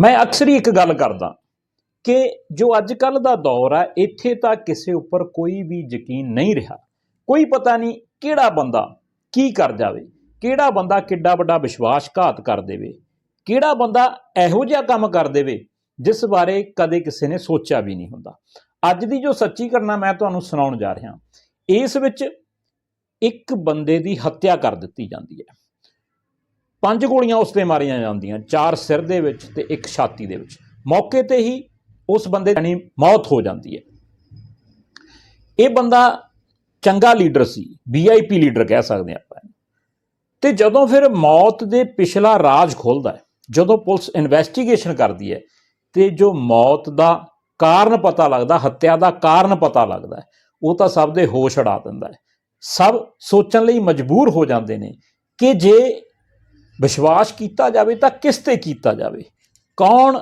ਮੈਂ ਅਕਸਰ ਹੀ ਇੱਕ ਗੱਲ ਕਰਦਾ ਕਿ ਜੋ ਅੱਜ ਕੱਲ ਦਾ ਦੌਰ ਆ, ਇੱਥੇ ਤਾਂ ਕਿਸੇ ਉੱਪਰ ਕੋਈ ਵੀ ਯਕੀਨ ਨਹੀਂ ਰਿਹਾ। ਕੋਈ ਪਤਾ ਨਹੀਂ ਕਿਹੜਾ ਬੰਦਾ ਕੀ ਕਰ ਜਾਵੇ, ਕਿਹੜਾ ਬੰਦਾ ਕਿੱਡਾ ਵੱਡਾ ਵਿਸ਼ਵਾਸਘਾਤ ਕਰ ਦੇਵੇ, ਕਿਹੜਾ ਬੰਦਾ ਇਹੋ ਜਿਹਾ ਕੰਮ ਕਰ ਦੇਵੇ ਜਿਸ ਬਾਰੇ ਕਦੇ ਕਿਸੇ ਨੇ ਸੋਚਿਆ ਵੀ ਨਹੀਂ ਹੁੰਦਾ। ਅੱਜ ਦੀ ਜੋ ਸੱਚੀ ਘਟਨਾ ਮੈਂ ਤੁਹਾਨੂੰ ਸੁਣਾਉਣ ਜਾ ਰਿਹਾ, ਇਸ ਵਿੱਚ ਇੱਕ ਬੰਦੇ ਦੀ ਹੱਤਿਆ ਕਰ ਦਿੱਤੀ ਜਾਂਦੀ ਹੈ। ਪੰਜ ਗੋਲੀਆਂ ਉਸ ਤੇ ਮਾਰੀਆਂ ਜਾਂਦੀਆਂ, ਚਾਰ ਸਿਰ ਦੇ ਵਿੱਚ ਤੇ ਇੱਕ ਛਾਤੀ ਦੇ ਵਿੱਚ। ਮੌਕੇ ਤੇ ਹੀ ਉਸ ਬੰਦੇ ਦੀ ਮੌਤ ਹੋ ਜਾਂਦੀ ਹੈ। ਇਹ ਬੰਦਾ ਚੰਗਾ ਲੀਡਰ ਸੀ ਵੀਆਈਪੀ ਲੀਡਰ ਕਹਿ ਸਕਦੇ ਆਪਾਂ ਇਹਨੂੰ। ਤੇ ਜਦੋਂ ਫਿਰ ਮੌਤ ਦੇ ਪਿਛਲਾ ਰਾਜ ਖੁੱਲਦਾ ਹੈ, ਜਦੋਂ ਪੁਲਿਸ ਇਨਵੈਸਟੀਗੇਸ਼ਨ ਕਰਦੀ ਹੈ, ਤੇ ਜੋ ਮੌਤ ਦਾ ਕਾਰਨ ਪਤਾ ਲੱਗਦਾ, ਹੱਤਿਆ ਦਾ ਕਾਰਨ ਪਤਾ ਲੱਗਦਾ ਉਹ ਤਾਂ ਸਭ ਦੇ ਹੋਸ਼ ਉਡਾ ਦਿੰਦਾ ਹੈ। ਸਭ ਸੋਚਣ ਲਈ ਮਜਬੂਰ ਹੋ ਜਾਂਦੇ ਨੇ ਕਿ ਜੇ ਵਿਸ਼ਵਾਸ ਕੀਤਾ ਜਾਵੇ ਤਾਂ ਕਿਸ ਤੇ ਕੀਤਾ ਜਾਵੇ? ਕੌਣ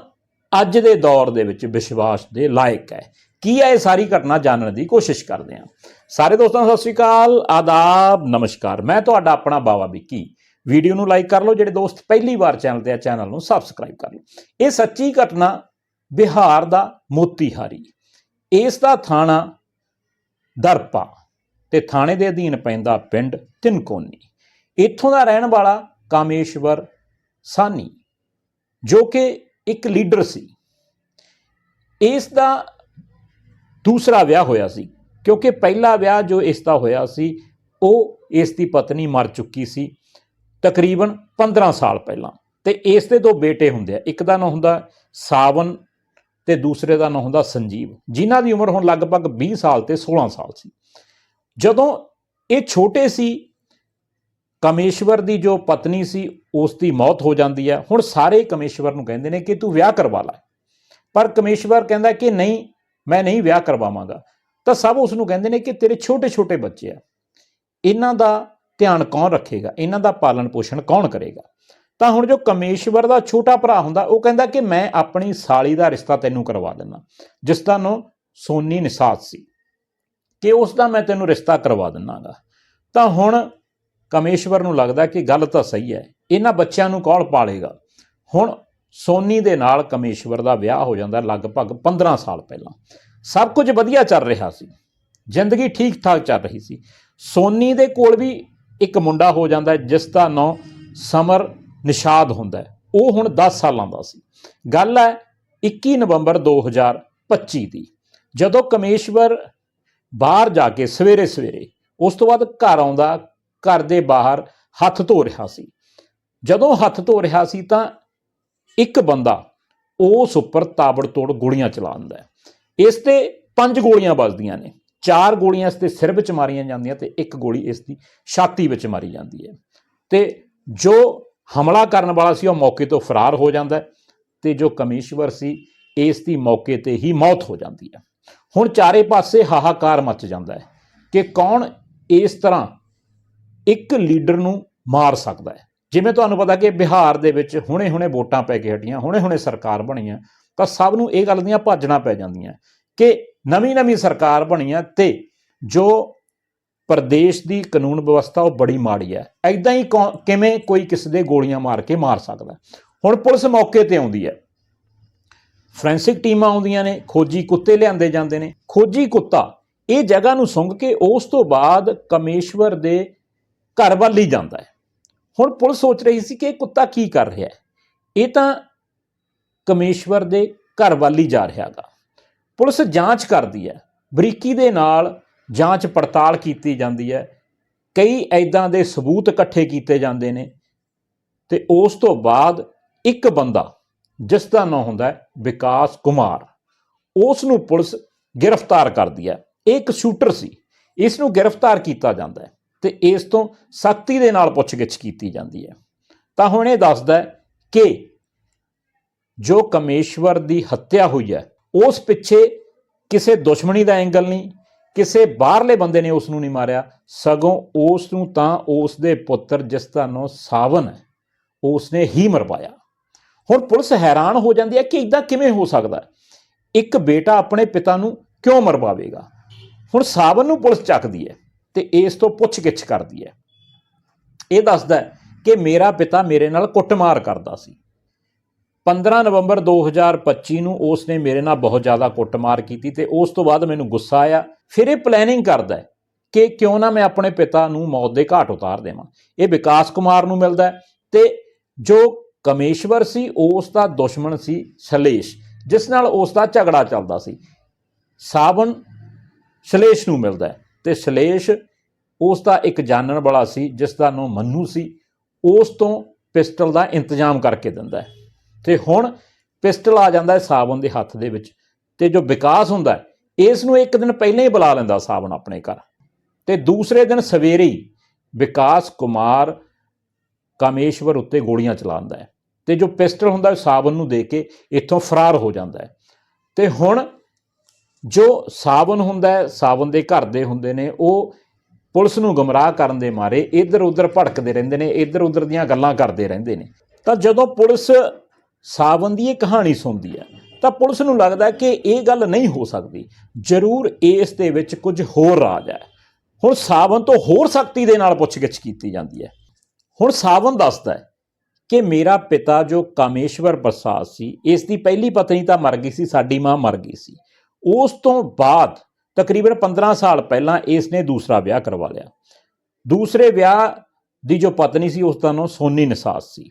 ਅੱਜ ਦੇ ਦੌਰ ਦੇ ਵਿੱਚ ਵਿਸ਼ਵਾਸ ਦੇ ਲਾਇਕ ਹੈ? ਕੀ ਹੈ ਇਹ ਸਾਰੀ ਘਟਨਾ ਜਾਣਨ ਦੀ ਕੋਸ਼ਿਸ਼ ਕਰਦੇ ਹਾਂ। ਸਾਰੇ ਦੋਸਤਾਂ ਸਤਿ ਸ਼੍ਰੀ ਅਕਾਲ, ਆਦਾਬ, ਨਮਸਕਾਰ। ਮੈਂ ਤੁਹਾਡਾ ਆਪਣਾ ਬਾਵਾ ਵਿੱਕੀ। ਵੀਡੀਓ ਨੂੰ ਲਾਈਕ ਕਰ ਲਓ, ਜਿਹੜੇ ਦੋਸਤ ਪਹਿਲੀ ਵਾਰ ਚੈਨਲ ਤੇ ਆ, ਚੈਨਲ ਨੂੰ ਸਬਸਕ੍ਰਾਈਬ ਕਰ ਲਓ। ਇਹ ਸੱਚੀ ਘਟਨਾ ਬਿਹਾਰ ਦਾ ਮੋਤੀਹਾਰੀ। ਇਸ ਦਾ ਥਾਣਾ ਦਰਪਾ ਤੇ ਥਾਣੇ ਦੇ ਅਧੀਨ ਪੈਂਦਾ ਪਿੰਡ ਤਿਨਕੋਨੀ। ਇੱਥੋਂ ਦਾ ਰਹਿਣ ਵਾਲਾ ਕਾਮੇਸ਼ਵਰ ਸਾਨੀ, ਜੋ ਕਿ ਇੱਕ ਲੀਡਰ ਸੀ। ਇਸ ਦਾ ਦੂਸਰਾ ਵਿਆਹ ਹੋਇਆ ਸੀ, ਕਿਉਂਕਿ ਪਹਿਲਾ ਵਿਆਹ ਜੋ ਇਸ ਦਾ ਹੋਇਆ ਸੀ, ਉਹ ਇਸ ਦੀ ਪਤਨੀ ਮਰ ਚੁੱਕੀ ਸੀ, ਤਕਰੀਬਨ 15 ਸਾਲ ਪਹਿਲਾਂ। ਤੇ ਇਸ ਦੇ ਦੋ ਬੇਟੇ ਹੁੰਦੇ ਆ, ਇੱਕ ਦਾ ਨਾਮ ਹੁੰਦਾ ਸਾਵਨ ਤੇ ਦੂਸਰੇ ਦਾ ਨਾਮ ਹੁੰਦਾ ਸੰਜੀਵ, ਜਿਨ੍ਹਾਂ ਦੀ ਉਮਰ ਹੁਣ ਲਗਭਗ 20 ਸਾਲ ਤੇ 16 ਸਾਲ ਸੀ। ਜਦੋਂ ਇਹ ਛੋਟੇ ਸੀ ਕਮੇਸ਼ਵਰ ਦੀ ਜੋ ਪਤਨੀ ਸੀ, ਉਸ ਦੀ ਮੌਤ ਹੋ ਜਾਂਦੀ ਹੈ। ਹੁਣ ਸਾਰੇ ਕਮੇਸ਼ਵਰ ਨੂੰ ਕਹਿੰਦੇ ਨੇ ਕਿ ਤੂੰ ਵਿਆਹ ਕਰਵਾ ਲੈ। ਪਰ ਕਮੇਸ਼ਵਰ ਕਹਿੰਦਾ ਕਿ ਨਹੀਂ, ਮੈਂ ਨਹੀਂ ਵਿਆਹ ਕਰਵਾਵਾਂਗਾ। ਤਾਂ ਸਭ ਉਸ ਨੂੰ ਕਹਿੰਦੇ ਨੇ ਕਿ ਤੇਰੇ ਛੋਟੇ ਛੋਟੇ ਬੱਚੇ ਆ। ਇਹਨਾਂ ਦਾ ਧਿਆਨ ਕੌਣ ਰੱਖੇਗਾ? ਇਹਨਾਂ ਦਾ ਪਾਲਣ ਪੋਸ਼ਣ ਕੌਣ ਕਰੇਗਾ? ਤਾਂ ਹੁਣ ਜੋ ਕਮੇਸ਼ਵਰ ਦਾ ਛੋਟਾ ਭਰਾ ਹੁੰਦਾ, ਉਹ ਕਹਿੰਦਾ ਕਿ ਮੈਂ ਆਪਣੀ ਸਾਲੀ ਦਾ ਰਿਸ਼ਤਾ ਤੈਨੂੰ ਕਰਵਾ ਦਿੰਦਾ। ਜਿਸ ਦਾ ਨਾਮ ਸੋਨੀ ਨਿਸਾਤ ਸੀ। ਕਿ ਉਸ ਦਾ ਮੈਂ ਤੈਨੂੰ ਰਿਸ਼ਤਾ ਕਰਵਾ ਦਿੰਨਾਗਾ ਤਾਂ ਹੁਣ ਕਮੇਸ਼ਵਰ ਨੂੰ ਲੱਗਦਾ ਕਿ ਗੱਲ ਤਾਂ ਸਹੀ ਹੈ, ਇਹਨਾਂ ਬੱਚਿਆਂ ਨੂੰ ਕੌਣ ਪਾਲੇਗਾ? ਹੁਣ ਸੋਨੀ ਦੇ ਨਾਲ ਕਮੇਸ਼ਵਰ ਦਾ ਵਿਆਹ ਹੋ ਜਾਂਦਾ ਲਗਭਗ 15 ਸਾਲ ਪਹਿਲਾਂ। ਸਭ ਕੁਝ ਵਧੀਆ ਚੱਲ ਰਿਹਾ ਸੀ, ਜ਼ਿੰਦਗੀ ਠੀਕ ਠਾਕ ਚੱਲ ਰਹੀ ਸੀ। ਸੋਨੀ ਦੇ ਕੋਲ ਵੀ ਇੱਕ ਮੁੰਡਾ ਹੋ ਜਾਂਦਾ ਜਿਸ ਦਾ ਨਾਂ ਸਮਰ ਨਿਸ਼ਾਦ ਹੁੰਦਾ ਉਹ ਹੁਣ 10 ਸਾਲਾਂ ਦਾ ਸੀ। ਗੱਲ ਹੈ 21 ਨਵੰਬਰ 2025 ਦੀ। ਜਦੋਂ ਕਮੇਸ਼ਵਰ ਬਾਹਰ ਜਾ ਕੇ ਸਵੇਰੇ ਸਵੇਰੇ ਉਸ ਤੋਂ ਬਾਅਦ ਘਰ ਆਉਂਦਾ ਘਰ ਦੇ ਬਾਹਰ ਹੱਥ ਧੋ ਰਿਹਾ ਸੀ। ਜਦੋਂ ਹੱਥ ਧੋ ਰਿਹਾ ਸੀ ਤਾਂ ਇੱਕ ਬੰਦਾ ਉਸ ਉੱਪਰ ਤਾਬੜਤੋੜ ਗੋਲੀਆਂ ਚਲਾਉਂਦਾ ਹੈ। ਇਸ ਤੇ ਪੰਜ ਗੋਲੀਆਂ ਵੱਜਦੀਆਂ ਨੇ। ਚਾਰ ਗੋਲੀਆਂ ਇਸ 'ਤੇ ਸਿਰ ਵਿੱਚ ਮਾਰੀਆਂ ਜਾਂਦੀਆਂ ਤੇ ਇੱਕ ਗੋਲੀ ਇਸ ਦੀ ਛਾਤੀ ਵਿੱਚ ਮਾਰੀ ਜਾਂਦੀ ਹੈ। ਤੇ ਜੋ ਹਮਲਾ ਕਰਨ ਵਾਲਾ ਸੀ ਉਹ ਮੌਕੇ ਤੋਂ ਫਰਾਰ ਹੋ ਜਾਂਦਾ ਹੈ ਤੇ ਜੋ ਕਮੀਸ਼ਵਰ ਸੀ, ਇਸ ਦੀ ਮੌਕੇ ਤੇ ਹੀ ਮੌਤ ਹੋ ਜਾਂਦੀ ਹੈ। ਹੁਣ ਚਾਰੇ ਪਾਸੇ ਹਾਹਾਕਾਰ ਮਚ ਜਾਂਦਾ ਹੈ ਕਿ ਕੌਣ ਇਸ ਤਰ੍ਹਾਂ ਇੱਕ ਲੀਡਰ ਨੂੰ ਮਾਰ ਸਕਦਾ ਹੈ। ਜਿਵੇਂ ਤੁਹਾਨੂੰ ਪਤਾ ਕਿ ਬਿਹਾਰ ਦੇ ਵਿੱਚ ਹੁਣੇ-ਹੁਣੇ ਵੋਟਾਂ ਪੈ ਕੇ ਹਟੀਆਂ, ਹੁਣੇ-ਹੁਣੇ ਸਰਕਾਰ ਬਣੀ ਹੈ ਤਾਂ ਸਭ ਨੂੰ ਇਹ ਗੱਲ ਦੀਆਂ ਭਾਜਣਾ ਪੈ ਜਾਂਦੀਆਂ ਕਿ ਨਵੀਂ-ਨਵੀਂ ਸਰਕਾਰ ਬਣੀ ਹੈ ਤੇ ਜੋ ਪ੍ਰਦੇਸ਼ ਦੀ ਕਾਨੂੰਨ ਵਿਵਸਥਾ ਉਹ ਬੜੀ ਮਾੜੀ ਹੈ। ਐਦਾਂ ਹੀ ਕੌ- ਕਿਵੇਂ ਕੋਈ ਕਿਸੇ ਦੇ ਗੋਲੀਆਂ ਮਾਰ ਕੇ ਮਾਰ ਸਕਦਾ ਹੁਣ ਪੁਲਿਸ ਮੌਕੇ ਤੇ ਆਉਂਦੀ ਹੈ। ਫੋਰੈਂਸਿਕ ਟੀਮਾਂ ਆਉਂਦੀਆਂ ਨੇ, ਖੋਜੀ ਕੁੱਤੇ ਲਿਆਂਦੇ ਜਾਂਦੇ ਨੇ। ਖੋਜੀ ਕੁੱਤਾ ਇਹ ਜਗ੍ਹਾ ਨੂੰ ਸੁੰਘ ਕੇ ਉਸ ਤੋਂ ਬਾਅਦ ਕਮੇਸ਼ਵਰ ਦੇ ਘਰ ਵੱਲ ਹੀ ਜਾਂਦਾ ਹੈ। ਹੁਣ ਪੁਲਿਸ ਸੋਚ ਰਹੀ ਸੀ ਕਿ ਇਹ ਕੁੱਤਾ ਕੀ ਕਰ ਰਿਹਾ ਹੈ। ਇਹ ਤਾਂ ਕਮੇਸ਼ਵਰ ਦੇ ਘਰ ਵੱਲ ਹੀ ਜਾ ਰਿਹਾ ਰਿਹਾਗਾ ਪੁਲਿਸ ਜਾਂਚ ਕਰਦੀ ਹੈ। ਬਰੀਕੀ ਦੇ ਨਾਲ ਜਾਂਚ ਪੜਤਾਲ ਕੀਤੀ ਜਾਂਦੀ ਹੈ। ਕਈ ਐਦਾਂ ਦੇ ਸਬੂਤ ਇਕੱਠੇ ਕੀਤੇ ਜਾਂਦੇ ਨੇ ਤੇ ਉਸ ਤੋਂ ਬਾਅਦ ਇੱਕ ਬੰਦਾ, ਜਿਸ ਦਾ ਨਾਮ ਹੁੰਦਾ ਵਿਕਾਸ ਕੁਮਾਰ, ਉਸ ਨੂੰ ਪੁਲਿਸ ਗ੍ਰਿਫਤਾਰ ਕਰਦੀ ਹੈ। ਇਹ ਇੱਕ ਸ਼ੂਟਰ ਸੀ। ਇਸ ਨੂੰ ਗ੍ਰਿਫਤਾਰ ਕੀਤਾ ਜਾਂਦਾ ਹੈ। ਤੇ ਇਸ ਤੋਂ ਸਖਤੀ ਦੇ ਨਾਲ ਪੁੱਛਗਿੱਛ ਕੀਤੀ ਜਾਂਦੀ ਹੈ। ਤਾਂ ਹੁਣ ਇਹ ਦੱਸਦਾ ਕਿ ਜੋ ਕਮੇਸ਼ਵਰ ਦੀ ਹੱਤਿਆ ਹੋਈ ਹੈ, ਉਸ ਪਿੱਛੇ ਕਿਸੇ ਦੁਸ਼ਮਣੀ ਦਾ ਐਂਗਲ ਨਹੀਂ, ਕਿਸੇ ਬਾਹਰਲੇ ਬੰਦੇ ਨੇ ਉਸ ਨੂੰ ਨਹੀਂ ਮਾਰਿਆ, ਸਗੋਂ ਉਸ ਨੂੰ ਤਾਂ ਉਸ ਦੇ ਪੁੱਤਰ ਜਿਸ ਦਾ ਨਾਮ ਸਾਵਨ ਹੈ ਉਸ ਨੇ ਹੀ ਮਰਵਾਇਆ। ਹੁਣ ਪੁਲਿਸ ਹੈਰਾਨ ਹੋ ਜਾਂਦੀ ਹੈ ਕਿ ਇਦਾਂ ਕਿਵੇਂ ਹੋ ਸਕਦਾ ਇੱਕ ਬੇਟਾ ਆਪਣੇ ਪਿਤਾ ਨੂੰ ਕਿਉਂ ਮਰਵਾਵੇਗਾ? ਹੁਣ ਸਾਵਨ ਨੂੰ ਪੁਲਿਸ ਚੱਕਦੀ ਹੈ। ਤੇ ਇਸ ਤੋਂ ਪੁੱਛਗਿੱਛ ਕਰਦੀ ਹੈ। ਇਹ ਦੱਸਦਾ ਕਿ ਮੇਰਾ ਪਿਤਾ ਮੇਰੇ ਨਾਲ ਕੁੱਟਮਾਰ ਕਰਦਾ ਸੀ। 15 ਨਵੰਬਰ 2025 ਨੂੰ ਉਸ ਨੇ ਮੇਰੇ ਨਾਲ ਬਹੁਤ ਜ਼ਿਆਦਾ ਕੁੱਟਮਾਰ ਕੀਤੀ ਤੇ ਉਸ ਤੋਂ ਬਾਅਦ ਮੈਨੂੰ ਗੁੱਸਾ ਆਇਆ। ਫਿਰ ਇਹ ਪਲੈਨਿੰਗ ਕਰਦਾ ਕਿ ਕਿਉਂ ਨਾ ਮੈਂ ਆਪਣੇ ਪਿਤਾ ਨੂੰ ਮੌਤ ਦੇ ਘਾਟ ਉਤਾਰ ਦੇਵਾਂ। ਇਹ ਵਿਕਾਸ ਕੁਮਾਰ ਨੂੰ ਮਿਲਦਾ ਹੈ ਤੇ ਜੋ ਕਮੇਸ਼ਵਰ ਸੀ, ਉਸ ਦਾ ਦੁਸ਼ਮਣ ਸੀ ਸ਼ਲੇਸ਼, ਜਿਸ ਨਾਲ ਉਸ ਦਾ ਝਗੜਾ ਚੱਲਦਾ ਸੀ। ਸਾਵਨ ਸ਼ਲੇਸ਼ ਨੂੰ ਮਿਲਦਾ ਹੈ ਤੇ ਸ਼ਲੇਸ਼ ਉਸ ਦਾ ਇੱਕ ਜਾਣਨ ਵਾਲਾ ਸੀ, ਜਿਸ ਦਾ ਨਾਮ ਮੰਨੂ ਸੀ, ਉਸ ਤੋਂ ਪਿਸਟਲ ਦਾ ਇੰਤਜ਼ਾਮ ਕਰਕੇ ਦਿੰਦਾ ਹੈ। ਤੇ ਹੁਣ ਪਿਸਟਲ ਆ ਜਾਂਦਾ ਹੈ ਸਾਵਨ ਦੇ ਹੱਥ ਦੇ ਵਿੱਚ, ਤੇ ਜੋ ਵਿਕਾਸ ਹੁੰਦਾ ਹੈ, ਇਸ ਨੂੰ ਇੱਕ ਦਿਨ ਪਹਿਲਾਂ ਹੀ ਬੁਲਾ ਲੈਂਦਾ ਸਾਵਨ ਆਪਣੇ ਘਰ। ਤੇ ਦੂਸਰੇ ਦਿਨ ਸਵੇਰੇ ਹੀ ਵਿਕਾਸ ਕੁਮਾਰ ਕਾਮੇਸ਼ਵਰ ਉੱਤੇ ਗੋਲੀਆਂ ਚਲਾਉਂਦਾ ਹੈ। ਤੇ ਜੋ ਪਿਸਟਲ ਹੁੰਦਾ ਹੈ ਸਾਵਨ ਨੂੰ ਦੇ ਕੇ ਇੱਥੋਂ ਫਰਾਰ ਹੋ ਜਾਂਦਾ ਹੈ। ਤੇ ਹੁਣ ਜੋ ਸਾਵਨ ਹੁੰਦਾ ਹੈ ਸਾਵਨ ਦੇ ਘਰ ਦੇ ਹੁੰਦੇ ਨੇ, ਉਹ ਪੁਲਿਸ ਨੂੰ ਗਮਰਾਹ ਕਰਨ ਦੇ ਮਾਰੇ ਇੱਧਰ ਉੱਧਰ ਭੜਕਦੇ ਰਹਿੰਦੇ ਨੇ, ਇੱਧਰ ਉੱਧਰ ਦੀਆਂ ਗੱਲਾਂ ਕਰਦੇ ਰਹਿੰਦੇ ਨੇ। ਤਾਂ ਜਦੋਂ ਪੁਲਿਸ ਸਾਵਨ ਦੀ ਇਹ ਕਹਾਣੀ ਸੁਣਦੀ ਹੈ, ਤਾਂ ਪੁਲਿਸ ਨੂੰ ਲੱਗਦਾ ਕਿ ਇਹ ਗੱਲ ਨਹੀਂ ਹੋ ਸਕਦੀ। ਜ਼ਰੂਰ ਇਸ ਦੇ ਵਿੱਚ ਕੁਝ ਹੋਰ ਰਾਜ ਹੈ। ਹੁਣ ਸਾਵਨ ਤੋਂ ਹੋਰ ਸਖਤੀ ਦੇ ਨਾਲ ਪੁੱਛਗਿੱਛ ਕੀਤੀ ਜਾਂਦੀ ਹੈ। ਹੁਣ ਸਾਵਨ ਦੱਸਦਾ ਹੈ ਕਿ ਮੇਰਾ ਪਿਤਾ ਜੋ ਕਾਮੇਸ਼ਵਰ ਪ੍ਰਸਾਦ ਸੀ, ਇਸ ਦੀ ਪਹਿਲੀ ਪਤਨੀ ਤਾਂ ਮਰ ਗਈ ਸੀ, ਸਾਡੀ ਮਾਂ ਮਰ ਗਈ ਸੀ। ਉਸ ਤੋਂ ਬਾਅਦ ਤਕਰੀਬਨ 15 ਸਾਲ ਪਹਿਲਾਂ ਇਸ ਨੇ ਦੂਸਰਾ ਵਿਆਹ ਕਰਵਾ ਲਿਆ। ਦੂਸਰੇ ਵਿਆਹ ਦੀ ਜੋ ਪਤਨੀ ਸੀ, ਉਸ ਦਾ ਨਾਮ ਸੋਨੀ ਨਿਸਾਦ ਸੀ।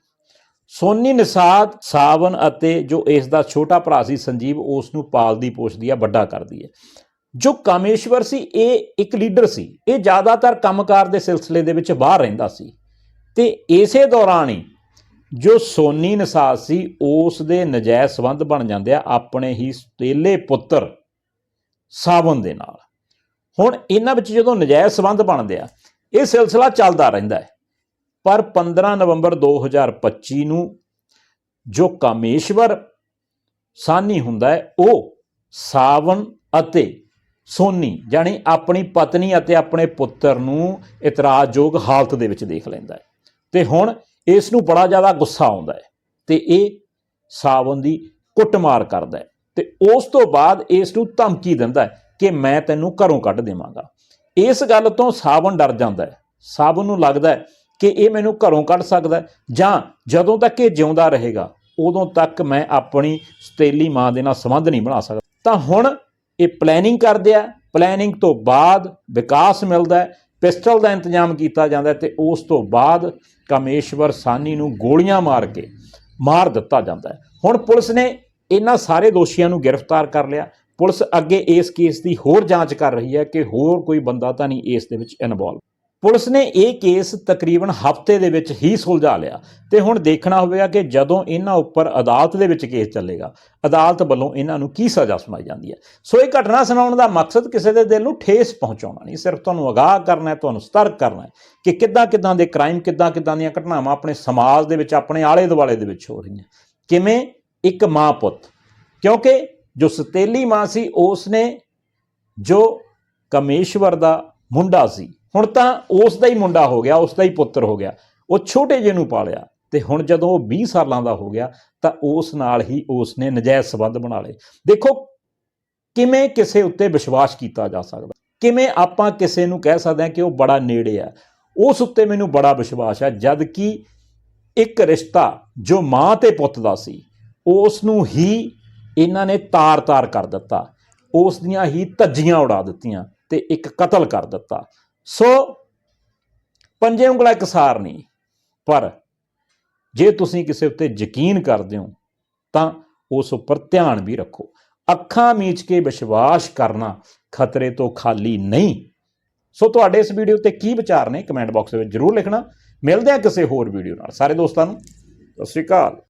ਸੋਨੀ ਨਿਸਾਦ ਸਾਵਨ ਅਤੇ ਜੋ ਇਸ ਦਾ ਛੋਟਾ ਭਰਾ ਸੀ ਸੰਜੀਵ ਉਸ ਨੂੰ ਪਾਲਦੀ ਪੋਸ਼ਦੀ ਆ, ਵੱਡਾ ਕਰਦੀ ਹੈ ਜੋ ਕਾਮੇਸ਼ਵਰ ਸੀ, ਇਹ ਇੱਕ ਲੀਡਰ ਸੀ। ਇਹ ਜ਼ਿਆਦਾਤਰ ਕੰਮਕਾਰ ਦੇ ਸਿਲਸਿਲੇ ਦੇ ਵਿੱਚ ਬਾਹਰ ਰਹਿੰਦਾ ਸੀ। ਤੇ ਇਸੇ ਦੌਰਾਨ ਹੀ ਜੋ ਸੋਨੀ ਨਿਸਾਦ ਸੀ ਉਸ ਦੇ ਨਜਾਇਜ਼ ਸੰਬੰਧ ਬਣ ਜਾਂਦੇ ਆ। ਆਪਣੇ ਹੀ ਸਤੇਲੇ ਪੁੱਤਰ ਸਾਵਨ ਦੇ ਨਾਲ। ਹੁਣ ਇਹਨਾਂ ਵਿੱਚ ਜਦੋਂ ਨਜਾਇਜ਼ ਸੰਬੰਧ ਬਣਦੇ ਆ, ਇਹ ਸਿਲਸਿਲਾ ਚੱਲਦਾ ਰਹਿੰਦਾ ਹੈ। ਪਰ 15 ਨਵੰਬਰ 2025 ਨੂੰ ਜੋ ਕਾਮੇਸ਼ਵਰ ਸਾਨੀ ਹੁੰਦਾ ਹੈ, ਉਹ ਸਾਵਨ ਅਤੇ ਸੋਨੀ ਜਾਨੀ ਆਪਣੀ ਪਤਨੀ ਅਤੇ ਆਪਣੇ ਪੁੱਤਰ ਨੂੰ ਇਤਰਾਜ਼ਯੋਗ ਹਾਲਤ ਦੇ ਵਿੱਚ ਦੇਖ ਲੈਂਦਾ ਹੈ। ਤੇ ਹੁਣ ਇਸ ਨੂੰ ਬੜਾ ਜ਼ਿਆਦਾ ਗੁੱਸਾ ਆਉਂਦਾ ਹੈ ਤੇ ਇਹ ਸਾਵਨ ਦੀ ਕੁੱਟਮਾਰ ਕਰਦਾ ਹੈ। ਤੇ ਉਸ ਤੋਂ ਬਾਅਦ ਇਸ ਨੂੰ ਧਮਕੀ ਦਿੰਦਾ ਹੈ ਕਿ ਮੈਂ ਤੈਨੂੰ ਘਰੋਂ ਕੱਢ ਦੇਵਾਂਗਾ। ਇਸ ਗੱਲ ਤੋਂ ਸਾਵਣ ਡਰ ਜਾਂਦਾ ਹੈ। ਸਾਵਨ ਨੂੰ ਲੱਗਦਾ ਹੈ ਕਿ ਇਹ ਮੈਨੂੰ ਘਰੋਂ ਕੱਢ ਸਕਦਾ ਜਾਂ ਜਦੋਂ ਤੱਕ ਇਹ ਜਿਉਂਦਾ ਰਹੇਗਾ, ਉਦੋਂ ਤੱਕ ਮੈਂ ਆਪਣੀ ਸਤੇਲੀ ਮਾਂ ਦੇ ਨਾਲ ਸੰਬੰਧ ਨਹੀਂ ਬਣਾ ਸਕਦਾ। ਤਾਂ ਹੁਣ ਇਹ ਪਲੈਨਿੰਗ ਕਰਦੇ ਆ। ਪਲੈਨਿੰਗ ਤੋਂ ਬਾਅਦ ਵਿਕਾਸ ਮਿਲਦਾ ਹੈ। ਪਿਸਟਲ ਦਾ ਇੰਤਜ਼ਾਮ ਕੀਤਾ ਜਾਂਦਾ ਹੈ ਤੇ ਉਸ ਤੋਂ ਬਾਅਦ ਕਾਮੇਸ਼ਵਰ ਸਾਨੀ ਨੂੰ ਗੋਲੀਆਂ ਮਾਰ ਕੇ ਮਾਰ ਦਿੱਤਾ ਜਾਂਦਾ ਹੈ। ਹੁਣ ਪੁਲਿਸ ਨੇ ਇਹਨਾਂ ਸਾਰੇ ਦੋਸ਼ੀਆਂ ਨੂੰ ਗ੍ਰਿਫਤਾਰ ਕਰ ਲਿਆ। ਪੁਲਿਸ ਅੱਗੇ ਇਸ ਕੇਸ ਦੀ ਹੋਰ ਜਾਂਚ ਕਰ ਰਹੀ ਹੈ ਕਿ ਹੋਰ ਕੋਈ ਬੰਦਾ ਤਾਂ ਨਹੀਂ ਇਸ ਦੇ ਵਿੱਚ ਇਨਵੋਲਵ ਪੁਲਿਸ ਨੇ ਇਹ ਕੇਸ ਤਕਰੀਬਨ ਹਫ਼ਤੇ ਦੇ ਵਿੱਚ ਹੀ ਸੁਲਝਾ ਲਿਆ ਤੇ ਹੁਣ ਦੇਖਣਾ ਹੋਵੇਗਾ ਕਿ ਜਦੋਂ ਇਹਨਾਂ ਉੱਪਰ ਅਦਾਲਤ ਦੇ ਵਿੱਚ ਕੇਸ ਚੱਲੇਗਾ, ਅਦਾਲਤ ਵੱਲੋਂ ਇਹਨਾਂ ਨੂੰ ਕੀ ਸਜ਼ਾ ਸੁਣਾਈ ਜਾਂਦੀ ਹੈ। ਸੋ ਇਹ ਘਟਨਾ ਸੁਣਾਉਣ ਦਾ ਮਕਸਦ ਕਿਸੇ ਦੇ ਦਿਲ ਨੂੰ ਠੇਸ ਪਹੁੰਚਾਉਣਾ ਨਹੀਂ, ਸਿਰਫ ਤੁਹਾਨੂੰ ਅਗਾਹ ਕਰਨਾ ਹੈ, ਤੁਹਾਨੂੰ ਸਤਰਕ ਕਰਨਾ ਹੈ ਕਿ ਕਿੱਦਾਂ ਕਿੱਦਾਂ ਦੇ ਕ੍ਰਾਈਮ ਕਿੱਦਾਂ ਕਿੱਦਾਂ ਦੀਆਂ ਘਟਨਾਵਾਂ ਆਪਣੇ ਸਮਾਜ ਦੇ ਵਿੱਚ, ਆਪਣੇ ਆਲੇ ਦੁਆਲੇ ਦੇ ਵਿੱਚ ਹੋ ਰਹੀਆਂ। ਕਿਵੇਂ ਇੱਕ ਮਾਂ ਪੁੱਤ। ਕਿਉਂਕਿ ਜੋ ਸਤੇਲੀ ਮਾਂ ਸੀ ਉਸ ਨੇ ਜੋ ਕਮੇਸ਼ਵਰ ਦਾ ਮੁੰਡਾ ਸੀ, ਹੁਣ ਤਾਂ ਉਸ ਦਾ ਹੀ ਮੁੰਡਾ ਹੋ ਗਿਆ ਉਸ ਦਾ ਹੀ ਪੁੱਤਰ ਹੋ ਗਿਆ। ਉਹ ਛੋਟੇ ਜਿਹੇ ਨੂੰ ਪਾਲਿਆ ਤੇ ਹੁਣ ਜਦੋਂ ਉਹ 20 ਸਾਲਾਂ ਦਾ ਹੋ ਗਿਆ, ਤਾਂ ਉਸ ਨਾਲ ਹੀ ਉਸ ਨੇ ਨਜਾਇਜ਼ ਸੰਬੰਧ ਬਣਾ ਲਏ। ਦੇਖੋ, ਕਿਵੇਂ ਕਿਸੇ ਉੱਤੇ ਵਿਸ਼ਵਾਸ ਕੀਤਾ ਜਾ ਸਕਦਾ? ਕਿਵੇਂ ਆਪਾਂ ਕਿਸੇ ਨੂੰ ਕਹਿ ਸਕਦੇ ਹਾਂ ਕਿ ਉਹ ਬੜਾ ਨੇੜੇ ਆ? ਉਸ ਉੱਤੇ ਮੈਨੂੰ ਬੜਾ ਵਿਸ਼ਵਾਸ ਹੈ ਜਦ ਕਿ ਇੱਕ ਰਿਸ਼ਤਾ ਜੋ ਮਾਂ ਤੇ ਪੁੱਤ ਦਾ ਸੀ ਉਸ ਨੂੰ ਹੀ ਇਹਨਾਂ ਨੇ ਤਾਰ-ਤਾਰ ਕਰ ਦਿੱਤਾ। ਉਸ ਦੀਆਂ ਹੀ ਧੱਜੀਆਂ ਉਡਾ ਦਿੱਤੀਆਂ ਤੇ ਇੱਕ ਕਤਲ ਕਰ ਦਿੱਤਾ। ਸੋ ਪੰਜੇ ਉਂਗਲਾਂ ਇਕਸਾਰ ਨਹੀਂ, ਪਰ ਜੇ ਤੁਸੀਂ ਕਿਸੇ ਉੱਤੇ ਯਕੀਨ ਕਰਦੇ ਹੋ, ਤਾਂ ਉਸ ਉੱਪਰ ਧਿਆਨ ਵੀ ਰੱਖੋ। ਅੱਖਾਂ ਮੀਚ ਕੇ ਵਿਸ਼ਵਾਸ ਕਰਨਾ ਖਤਰੇ ਤੋਂ ਖਾਲੀ ਨਹੀਂ। ਸੋ ਤੁਹਾਡੇ ਇਸ ਵੀਡੀਓ ਤੇ ਕੀ ਵਿਚਾਰ ਨੇ, ਕਮੈਂਟ ਬਾਕਸ ਵਿੱਚ ਜਰੂਰ ਲਿਖਣਾ। ਮਿਲਦੇ ਹਾਂ ਕਿਸੇ ਹੋਰ ਵੀਡੀਓ ਨਾਲ। ਸਾਰੇ ਦੋਸਤਾਂ ਨੂੰ, ਸਤਿ ਸ਼੍ਰੀ ਅਕਾਲ।